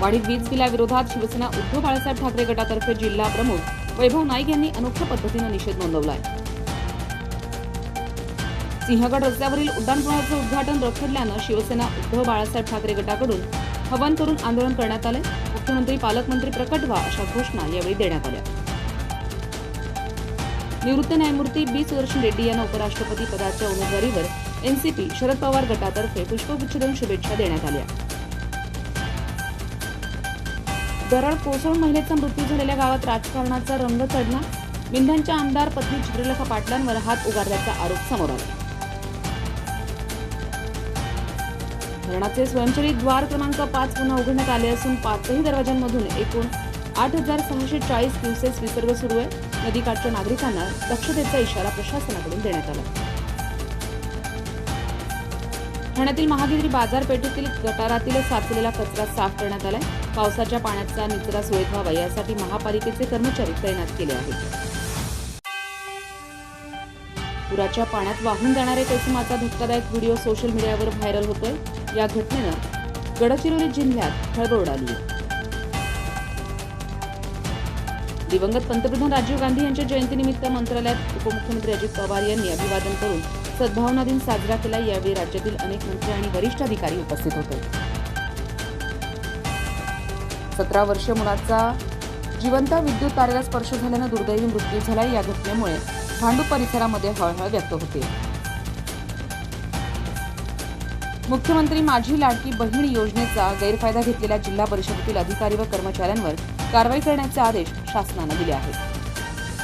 वाढीत वीज बिलाविरोधात शिवसेना उद्धव बाळासाहेब ठाकरे गटातर्फे जिल्हा प्रमुख वैभव नाईक यांनी अनोख्या पद्धतीनं निषेध नोंदवलाय. सिंहगड रस्त्यावरील उड्डाणपुलाचं उद्घाटन रखडल्यानं शिवसेना उद्धव बाळासाहेब ठाकरे गटाकडून हवन करून आंदोलन करण्यात आले. मुख्यमंत्री पालकमंत्री प्रकट व्हा अशा घोषणा यावेळी देण्यात आल्या. निवृत्त न्यायमूर्ती बी. सुदर्शन रेड्डी यांना उपराष्ट्रपती पदाच्या उमेदवारीवर एनसीपी शरद पवार गटातर्फे पुष्पगुच्छ देऊन शुभेच्छा देण्यात आल्या. दरड कोसळून महिलेचा मृत्यू झालेल्या गावात राजकारणाचा रंग चढला. मिंधांच्या आमदार पत्नी चित्रलेखा पाटलांवर हात उगारल्याचा आरोप समोर आला. धरणाचे स्वयंचलित द्वार क्रमांक पाच पुन्हा उघडण्यात आले असून पाचही दरवाजांमधून एकूण आठ हजार सहाशे चाळीस दिवसेस विसर्ग सुरू आहे. नदीकाठच्या नागरिकांना दक्षतेचा इशारा प्रशासनाकडून देण्यात आला. ठाण्यातील महागिरी बाजारपेठेतील गटारातील साचलेला कचरा साफ करण्यात आलाय. पावसाच्या पाण्याचा निचरा सुरळीत व्हावा यासाठी महापालिकेचे कर्मचारी तैनात केले आहेत. पुराच्या पाण्यात वाहून जाणारे कैसमाचा धक्कादायक व्हिडिओ सोशल मीडियावर व्हायरल होतोय. या घटनेनं गडचिरोली जिल्ह्यात खळबळ उडाली. आहे. दिवंगत पंतप्रधान राजीव गांधी यांच्या जयंतीनिमित्त मंत्रालयात उपमुख्यमंत्री अजित पवार यांनी अभिवादन करून सद्भावना दिन साजरा केला. यावेळी राज्यातील अनेक मंत्री आणि वरिष्ठ अधिकारी उपस्थित होते. सतरा वर्ष मुलाचा जिवंत विद्युत तारेला स्पर्श झाल्यानं दुर्दैवी मृत्यू झाला या घटनेमुळे भांडूप परिसरामध्ये हळहळ व्यक्त होते. मुख्यमंत्री माझी लाडकी बहीण योजनेचा गैरफायदा घेतलेल्या जिल्हा परिषदेतील अधिकारी व कर्मचाऱ्यांवर कारवाई करण्याचे आदेश शासनानं दिले आहेत.